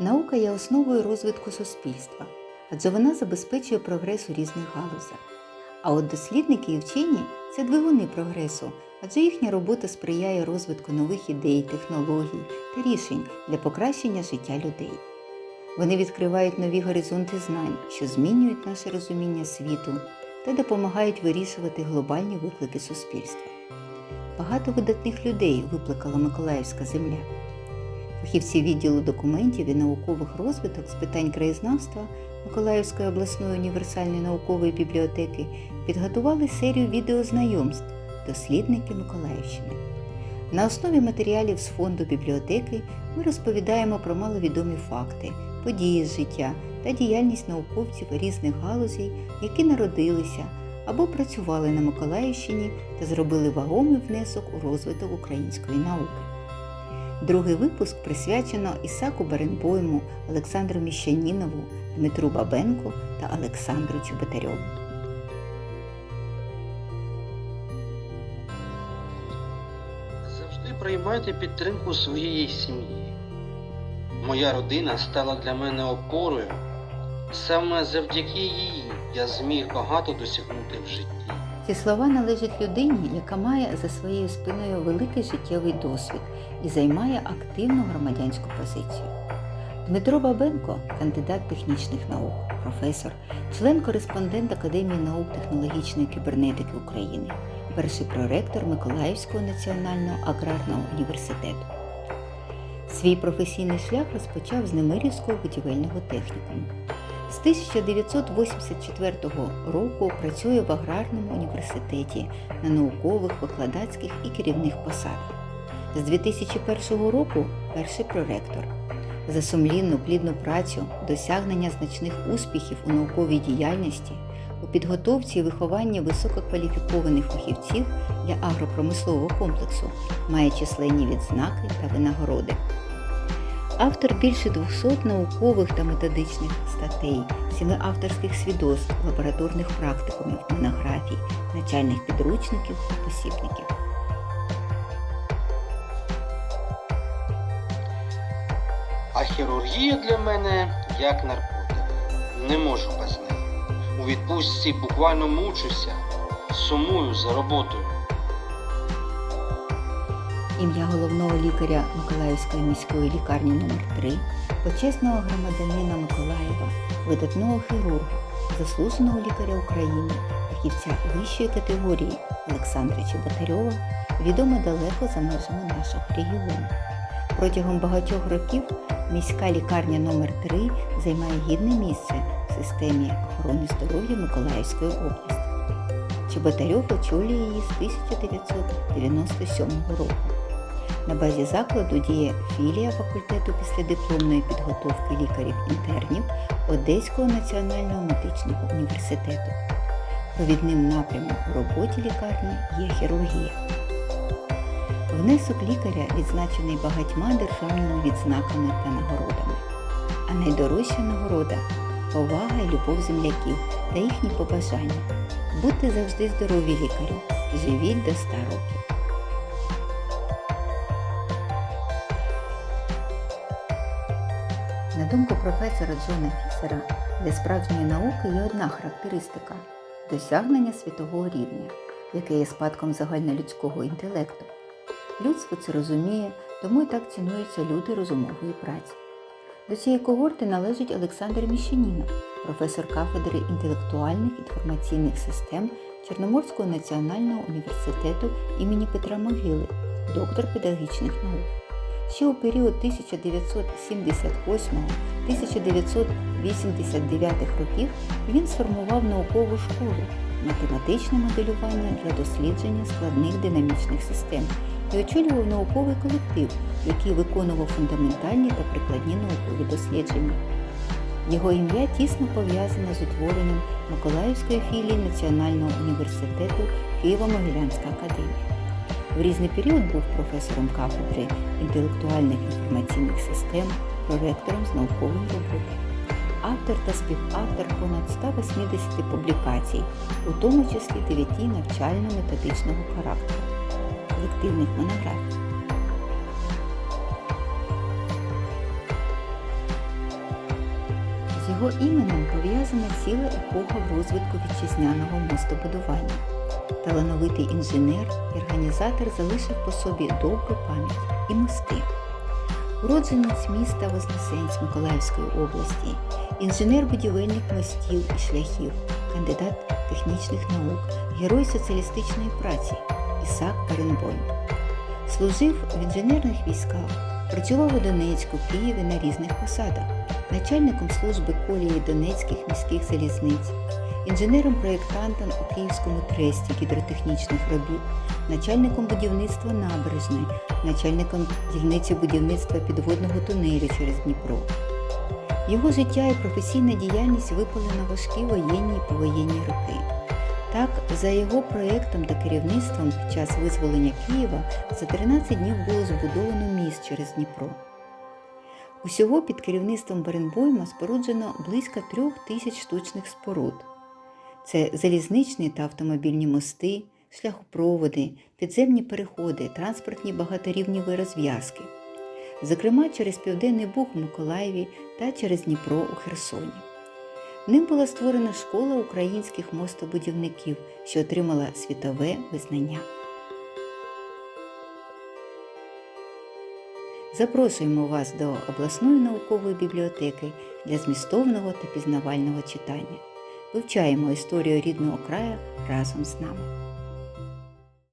Наука є основою розвитку суспільства, адже вона забезпечує прогрес у різних галузях. А от дослідники і вчені це двигуни прогресу, адже їхня робота сприяє розвитку нових ідей, технологій та рішень для покращення життя людей. Вони відкривають нові горизонти знань, що змінюють наше розуміння світу та допомагають вирішувати глобальні виклики суспільства. Багато видатних людей викликала Миколаївська земля. Фахівці відділу документів і наукових розвиток з питань краєзнавства Миколаївської обласної універсальної наукової бібліотеки підготували серію відеознайомств Дослідники Миколаївщини. На основі матеріалів з фонду бібліотеки ми розповідаємо про маловідомі факти, події з життя та діяльність науковців різних галузей, які народилися або працювали на Миколаївщині та зробили вагомий внесок у розвиток української науки. Другий випуск присвячено Ісаку Баренбойму, Олександру Міщанінову, Дмитру Бабенку та Олександру Чеботарьову. Завжди приймайте підтримку своєї сім'ї. Моя родина стала для мене опорою. Саме завдяки їй я зміг багато досягнути в житті. Ці слова належать людині, яка має за своєю спиною великий життєвий досвід і займає активну громадянську позицію. Дмитро Бабенко, кандидат технічних наук, професор, член-кореспондент Академії наук технологічної кібернетики України, перший проректор Миколаївського національного аграрного університету. Свій професійний шлях розпочав з Немирівського будівельного технікуму. З 1984 року працює в аграрному університеті на наукових, викладацьких і керівних посадах. З 2001 року перший проректор. За сумлінну плідну працю, досягнення значних успіхів у науковій діяльності, у підготовці і вихованні висококваліфікованих фахівців для агропромислового комплексу має численні відзнаки та винагороди. Автор більше 200 наукових та методичних статей, сіми авторських свідоцтв, лабораторних практикумів, монографій, навчальних підручників та посібників. А хірургія для мене як наркотик. Не можу без неї. У відпустці буквально мучуся, сумую за роботою. Ім'я головного лікаря Миколаївської міської лікарні номер 3 почесного громадянина Миколаєва, видатного хірурга, заслуженого лікаря України, фахівця вищої категорії Олександра Чеботарьова відомо далеко за межами нашого регіону. Протягом багатьох років міська лікарня номер 3 займає гідне місце в системі охорони здоров'я Миколаївської області. Чеботарьов очолює її з 1997 року. На базі закладу діє філія факультету післядипломної підготовки лікарів-інтернів Одеського національного медичного університету. Провідним напрямом у роботі лікарні є хірургія. Внесок лікаря відзначений багатьма державними відзнаками та нагородами. А найдорожча нагорода повага і любов земляків та їхні побажання. Будьте завжди здорові лікарю, живіть до 100 років. На думку професора Джона Фісера, для справжньої науки є одна характеристика досягнення світового рівня, яке є спадком загальнолюдського інтелекту. Людство це розуміє, тому і так цінуються люди розумової праці. До цієї когорти належить Олександр Міщанінов, професор кафедри інтелектуальних інформаційних систем Чорноморського національного університету імені Петра Могили, доктор педагогічних наук. Ще у період 1978-1989 років він сформував наукову школу математичне моделювання для дослідження складних динамічних систем і очолював науковий колектив, який виконував фундаментальні та прикладні наукові дослідження. Його ім'я тісно пов'язане з утворенням Миколаївської філії Національного університету Києво-Могилянська академія. В різний період був професором кафедри інтелектуальних інформаційних систем, проректором з наукової роботи. Автор та співавтор понад 180 публікацій, у тому числі 9 навчально-методичного характеру, колективних монографій. З його іменем пов'язана ціла епоха в розвитку вітчизняного мостобудування. Талановитий інженер і організатор залишив по собі добру пам'ять і мости. Уродженець міста Вознесенськ Миколаївської області, інженер-будівельник мостів і шляхів, кандидат технічних наук, герой соціалістичної праці Ісак Перенбойм. Служив в інженерних військах, працював у Донецьку, Києві на різних посадах, начальником служби колії Донецьких міських залізниць, інженером-проєктантом у Київському тресті гідротехнічних робіт, начальником будівництва набережної, начальником дільниці будівництва підводного тунелю через Дніпро. Його життя і професійна діяльність випали на важкі воєнні і повоєнні роки. Так, за його проєктом та керівництвом під час визволення Києва за 13 днів було збудовано міст через Дніпро. Усього під керівництвом Беренбойма споруджено близько трьох тисяч штучних споруд. Це залізничні та автомобільні мости, шляхопроводи, підземні переходи, транспортні багаторівніві розв'язки. Зокрема, через Південний Буг у Миколаєві та через Дніпро у Херсоні. Ним була створена школа українських мостобудівників, що отримала світове визнання. Запрошуємо вас до обласної наукової бібліотеки для змістовного та пізнавального читання. Вивчаємо історію рідного краю разом з нами.